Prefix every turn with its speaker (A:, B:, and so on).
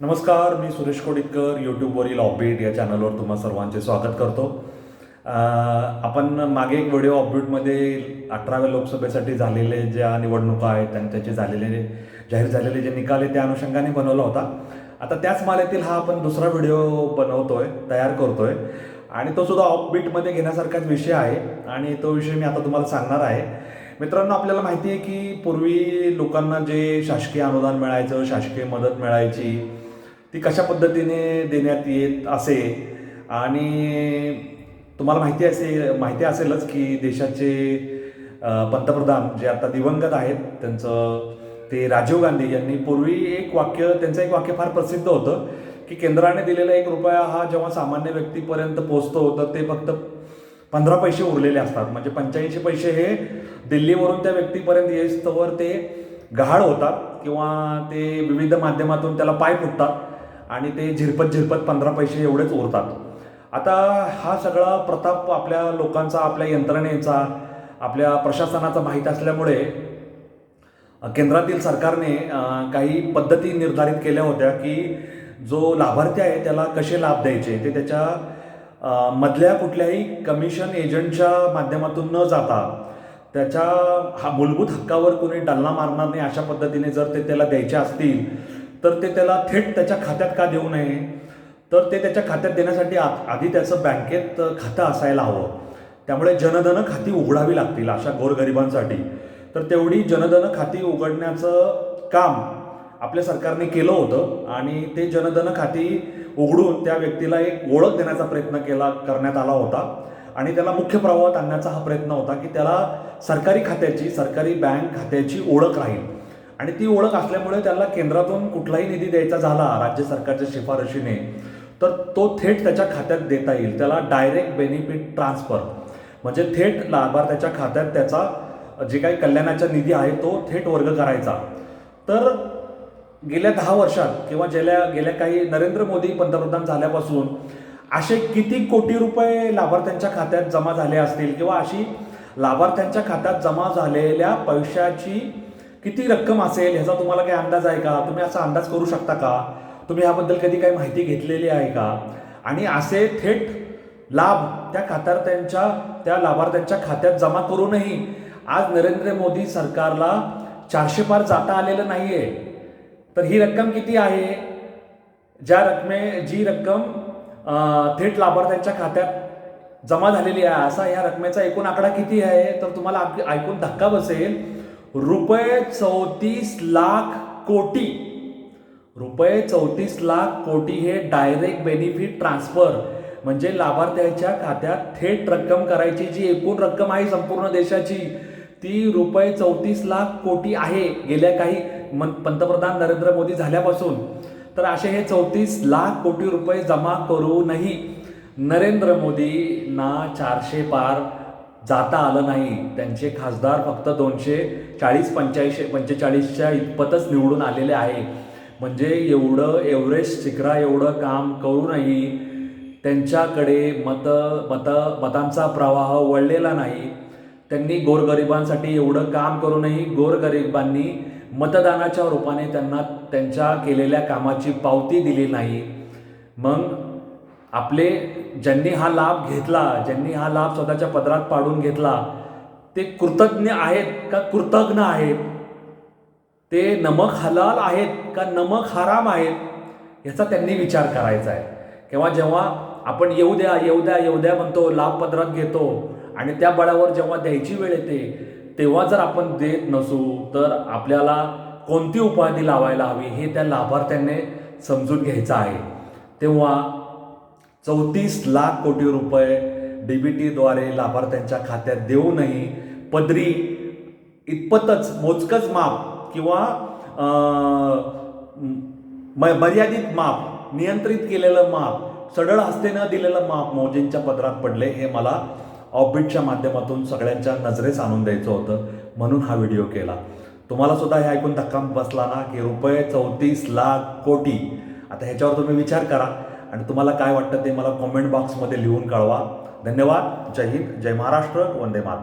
A: नमस्कार मी सुरेश कोडितकर यूट्यूबवरील ऑपबीट या चॅनलवर तुम्हा सर्वांचे स्वागत करतो. आपण मागे एक व्हिडिओ ऑपबीटमध्ये अठराव्या लोकसभेसाठी झालेले ज्या निवडणुका आहेत आणि झालेले जाहीर झालेले जे निकाल आहे त्या अनुषंगाने बनवला होता. आता त्याच मालेतील हा आपण दुसरा व्हिडिओ बनवतोय तयार करतोय. आणि तो सुद्धा ऑपबीटमध्ये घेण्यासारखाच विषय आहे आणि तो विषय मी आता तुम्हाला सांगणार आहे. मित्रांनो आपल्याला माहिती आहे की पूर्वी लोकांना जे शासकीय अनुदान मिळायचं शासकीय मदत मिळायची ती कशा पद्धतीने देण्यात येत असे? आणि तुम्हाला माहिती असे माहिती असेलच की देशाचे पंतप्रधान जे आता दिवंगत आहेत त्यांचं ते राजीव गांधी यांनी पूर्वी एक वाक्य त्यांचं एक वाक्य फार प्रसिद्ध होतं की केंद्राने दिलेला एक रुपया हा जेव्हा सामान्य व्यक्तीपर्यंत पोहोचतो तर ते फक्त पंधरा पैसे उरलेले असतात. म्हणजे पंच्याऐंशी पैसे हे दिल्लीवरून त्या व्यक्तीपर्यंत येईस्तवर ते गहाळ होतात किंवा ते विविध माध्यमातून त्याला पाय फुटतात. आणि ते झिरपत झिरपत पंधरा पैसे एवढेच उरतात. आता हा सगळा प्रताप आपल्या लोकांचा आपल्या यंत्रणेचा आपल्या प्रशासनाचा माहीत असल्यामुळे केंद्रातील सरकारने काही पद्धती निर्धारित केल्या होत्या की जो लाभार्थी आहे त्याला कसे लाभ द्यायचे? ते त्याच्या मधल्या कुठल्याही कमिशन एजंटच्या माध्यमातून न जाता त्याच्या हा मूलभूत हक्कावर कोणी डल्ला मारणार नाही अशा पद्धतीने जर ते त्याला द्यायचे असतील तर ते त्याला थेट त्याच्या खात्यात का देऊ नये? तर ते त्याच्या खात्यात देण्यासाठी आ आधी त्याचं बँकेत खातं असायला हवं. त्यामुळे जनधन खाती उघडावी लागतील अशा गोरगरिबांसाठी. तर तेवढी जनधन खाती उघडण्याचं काम आपल्या सरकारने केलं होतं आणि ते जनधन खाती उघडून त्या व्यक्तीला एक ओळख देण्याचा प्रयत्न केला करण्यात आला होता. आणि त्याला मुख्य प्रवाहात आणण्याचा हा प्रयत्न होता की त्याला सरकारी खात्याची सरकारी बँक खात्याची ओळख राहील. आणि ती ओळख असल्यामुळे त्याला केंद्रातून कुठलाही निधी द्यायचा झाला राज्य सरकारच्या शिफारशीने तर तो थेट त्याच्या खात्यात देता येईल. त्याला डायरेक्ट बेनिफिट ट्रान्सफर म्हणजे थेट लाभार्थ्याच्या खात्यात त्याचा जे काही कल्याणाचा निधी आहे तो थेट वर्ग करायचा. तर गेल्या दहा वर्षात किंवा गेल्या गेल्या काही नरेंद्र मोदी पंतप्रधान झाल्यापासून असे किती कोटी रुपये लाभार्थ्यांच्या खात्यात जमा झाले असतील किंवा अशी लाभार्थ्यांच्या खात्यात जमा झालेल्या पैशाची किती रक्कम असेल ह्याचा तुम्हाला काही अंदाज आहे का? तुम्ही असा अंदाज करू शकता का? तुम्ही याबद्दल कधी काही माहिती घेतलेली आहे का? आणि असे थेट लाभ त्या खात्यार्थ्यांच्या त्या लाभार्थ्यांच्या खात्यात जमा करूनही आज नरेंद्र मोदी सरकारला चारशे पार जाता आलेलं नाही आहे तर ही रक्कम किती आहे? ज्या रकमे जी रक्कम थेट लाभार्थ्यांच्या खात्यात जमा झालेली आहे असा या रकमेचा एकूण आकडा किती आहे? तर तुम्हाला ऐकून धक्का बसेल. रुपये चौतीस लाख कोटी. रुपये चौतीस लाख कोटी हे डायरेक्ट बेनिफिट ट्रान्सफर म्हणजे लाभार्थ्याच्या खात्यात थेट रक्कम करायची जी एकूण रक्कम आहे संपूर्ण देशाची ती रुपये चौतीस लाख कोटी आहे. गेल्या काही पंतप्रधान नरेंद्र मोदी झाल्यापासून. तर असे हे चौतीस लाख कोटी रुपये जमा करूनही नरेंद्र मोदींना चारशे पार जाता आलं नाही. त्यांचे खासदार फक्त दोनशे चाळीस पंच्याऐंशी पंचेचाळीसच्या इतपतच निवडून आलेले आहे. म्हणजे एवढं एव्हरेस्ट शिखरा एवढं काम करूनही त्यांच्याकडे मत मत मतांचा प्रवाह वळलेला नाही. त्यांनी गोरगरिबांसाठी एवढं काम करूनही गोरगरिबांनी मतदानाच्या रूपाने त्यांना त्यांच्या केलेल्या कामाची पावती दिली नाही. मग आपले ज्यांनी हा लाभ घेतला ज्यांनी हा लाभ स्वतःच्या पदरात पाडून घेतला ते कृतज्ञ आहेत का कृतज्ञ आहेत? ते नमक हलाल आहेत का नमक हराम आहेत? याचा त्यांनी विचार करायचा आहे. किंवा जेव्हा आपण येऊ द्या येऊ द्या येऊ द्या म्हणतो लाभ पदरात घेतो आणि त्या बळावर जेव्हा द्यायची वेळ येते तेव्हा जर आपण देत नसू तर आपल्याला कोणती उपाधी लावायला हवी हे त्या लाभार्थ्याने समजून घ्यायचं आहे. तेव्हा चौतीस लाख कोटी रुपये डी बी टीद्वारे लाभार्थ्यांच्या खात्यात देऊनही पदरी इतपतच मोजकच माप किंवा मर्यादित माप नियंत्रित केलेलं माप सडळ हस्ते न दिलेलं माप मोजेंच्या पदरात पडले हे मला ऑफबिटच्या माध्यमातून सगळ्यांच्या नजरेस आणून द्यायचं होतं. म्हणून हा व्हिडिओ केला. तुम्हाला सुद्धा हे ऐकून धक्का बसला ना की रुपये चौतीस लाख कोटी. आता ह्याच्यावर तुम्ही विचार करा. आणि तुम्हाला काय वाटतं ते मला कॉमेंट बॉक्समध्ये लिहून कळवा. धन्यवाद. जय हिंद. जय महाराष्ट्र. वंदे मातरम.